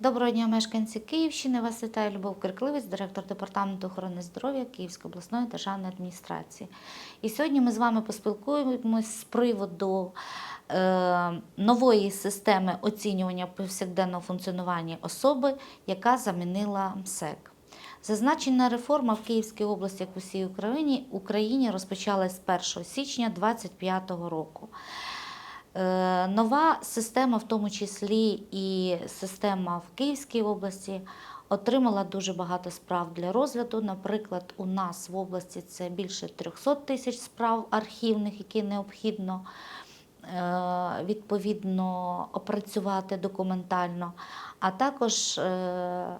Доброго дня, мешканці Київщини. Вас вітає Любов Киркливець, директор департаменту охорони здоров'я Київської обласної державної адміністрації. І сьогодні ми з вами поспілкуємось з приводу е, нової системи оцінювання повсякденного функціонування особи, яка замінила МСЕК. Зазначена реформа в Київській області, як в усій Україні, Україні розпочалась з 1 січня 2025 року. Е, Нова система, в тому числі і система в Київській області, отримала дуже багато справ для розгляду. Наприклад, у нас в області це більше 300 тисяч справ архівних, які необхідно е, відповідно опрацювати документально. А також е,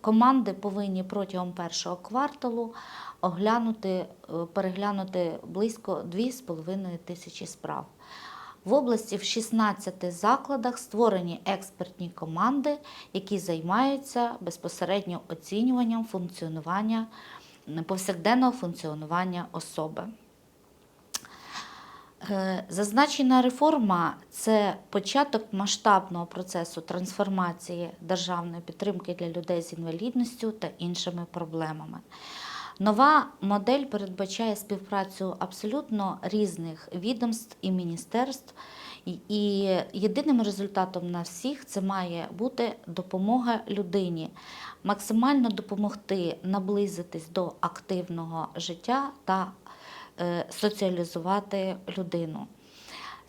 команди повинні протягом першого кварталу оглянути, е, переглянути близько 2,5 тисячі справ. В області в 16 закладах створені експертні команди, які займаються безпосередньо оцінюванням функціонування повсякденного функціонування особи. Е, Зазначена реформа це початок масштабного процесу трансформації державної підтримки для людей з інвалідністю та іншими проблемами. Нова модель передбачає співпрацю абсолютно різних відомств і міністерств, і- єдиним результатом на всіх це має бути допомога людині, максимально допомогти наблизитись до активного життя та соціалізувати людину.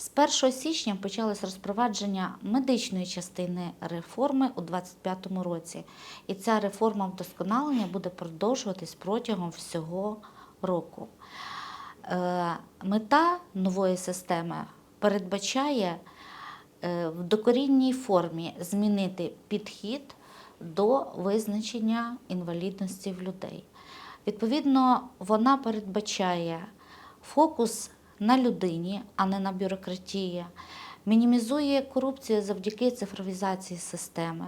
З 1 січня почалось розпровадження медичної частини реформи у 2025 році. І ця реформа вдосконалення буде продовжуватись протягом всього року. Е, Мета нової системи передбачає е, в докорінній формі змінити підхід до визначення інвалідності в людей. Відповідно, вона передбачає фокус на людині, а не на бюрократії, мінімізує корупцію завдяки цифровізації системи.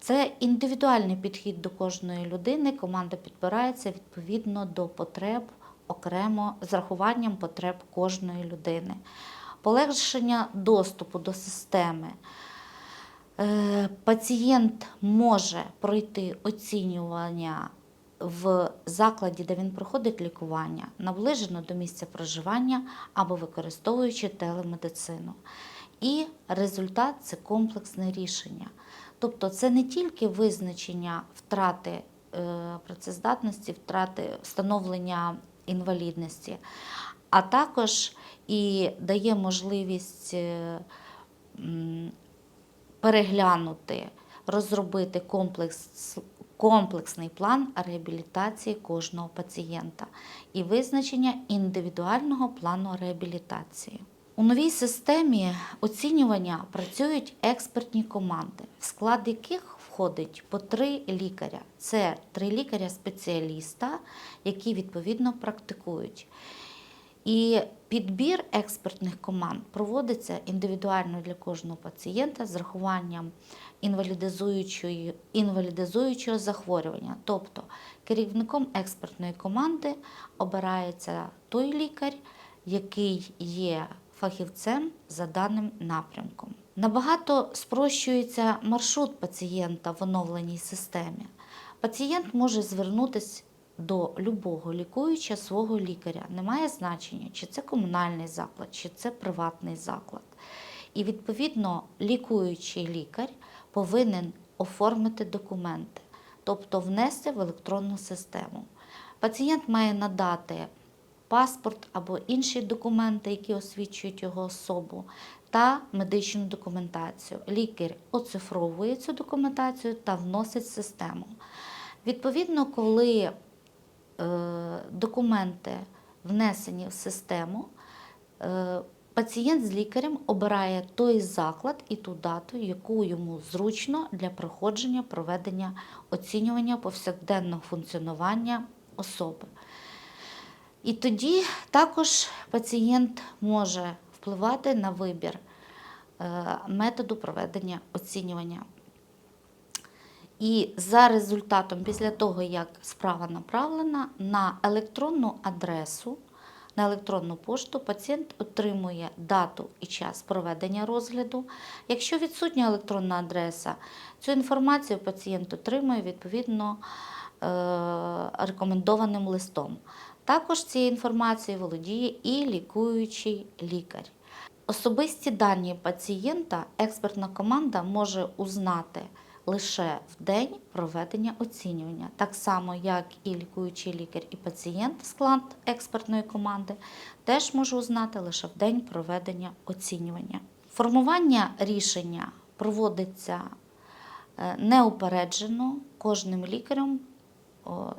Це індивідуальний підхід до кожної людини. Команда підбирається відповідно до потреб окремо з рахуванням потреб кожної людини. Полегшення доступу до системи. Е, Пацієнт може пройти оцінювання в закладі, де він проходить лікування, наближено до місця проживання або використовуючи телемедицину. І результат це комплексне рішення. Тобто це не тільки визначення втрати е, працездатності, втрати встановлення інвалідності, а також і дає можливість е, переглянути, розробити комплекс, комплексний план реабілітації кожного пацієнта і визначення індивідуального плану реабілітації. У новій системі оцінювання працюють експертні команди, в склад яких входить по три лікаря. Це три лікаря-спеціаліста, які відповідно практикують. І підбір експертних команд проводиться індивідуально для кожного пацієнта з рахуванням інвалідизуючого захворювання. Тобто керівником експертної команди обирається той лікар, який є фахівцем за даним напрямком. Набагато спрощується маршрут пацієнта в оновленій системі. Пацієнт може звернутися до любого лікуюча свого лікаря. Немає значення, чи це комунальний заклад, чи це приватний заклад. І відповідно лікуючий лікар повинен оформити документи, тобто внести в електронну систему. Пацієнт має надати паспорт або інші документи, які освідчують його особу, та медичну документацію. Лікар оцифровує цю документацію та вносить в систему. Відповідно, коли документи внесені в систему, е, пацієнт з лікарем обирає той заклад і ту дату, яку йому зручно для проходження проведення оцінювання повсякденного функціонування особи. І тоді також пацієнт може впливати на вибір е, методу проведення оцінювання. І за результатом, після того, як справа направлена на електронну адресу на електронну пошту пацієнт отримує дату і час проведення розгляду. Якщо відсутня електронна адреса, цю інформацію пацієнт отримує відповідно е, рекомендованим листом. Також цією інформацією володіє і лікуючий лікар. Особисті дані пацієнта експертна команда може узнати лише в день проведення оцінювання, так само як і лікуючий лікар і пацієнт, склад експертної команди, теж може узнати лише в день проведення оцінювання. Формування рішення проводиться е, неупереджено, кожним лікарем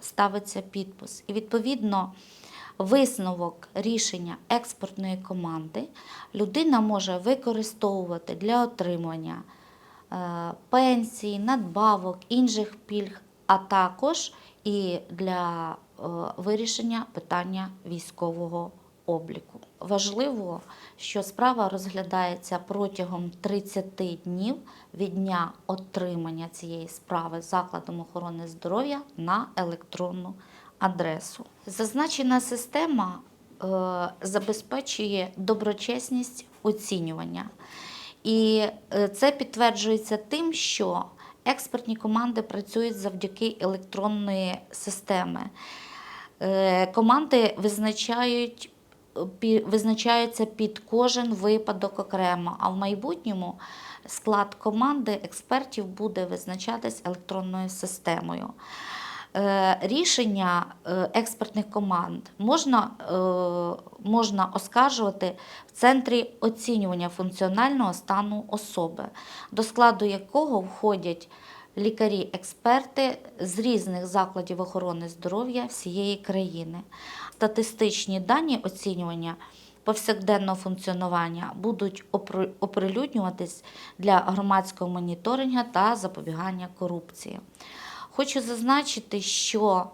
ставиться підпис. І відповідно висновок рішення експертної команди людина може використовувати для отримання пенсій, надбавок, інших пільг, а також і для е, вирішення питання військового обліку. Важливо, що справа розглядається протягом 30 днів від дня отримання цієї справи закладом охорони здоров'я на електронну адресу. Зазначена система е, забезпечує доброчесність оцінювання. І е, це підтверджується тим, що експертні команди працюють завдяки електронної системи. Е, Команди визначають, визначаються під кожен випадок окремо, а в майбутньому склад команди експертів буде визначатись електронною системою. Е, Рішення е, експертних команд можна, е, можна оскаржувати в центрі оцінювання функціонального стану особи, до складу якого входять лікарі-експерти з різних закладів охорони здоров'я всієї країни. Статистичні дані оцінювання повсякденного функціонування будуть опри- оприлюднюватись для громадського моніторингу та запобігання корупції. Хочу зазначити, що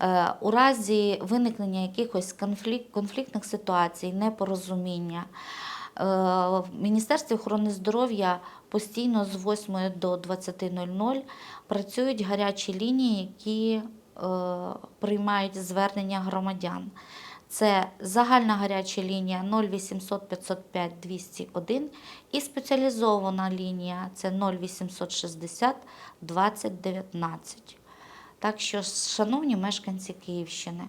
е, у разі виникнення якихось конфлікт, конфліктних ситуацій, непорозуміння, е, в Міністерстві охорони здоров'я постійно з 8 до 20.00 працюють гарячі лінії, які е, приймають звернення громадян. Це загальна гаряча лінія 0800 505 201 і спеціалізована лінія це 0860 2019. Так що, шановні мешканці Київщини,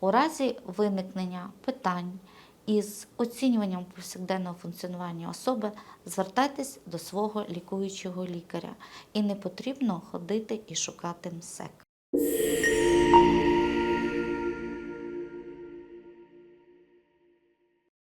у разі виникнення питань із оцінюванням повсякденного функціонування особи, звертайтесь до свого лікуючого лікаря. І не потрібно ходити і шукати МСЕК.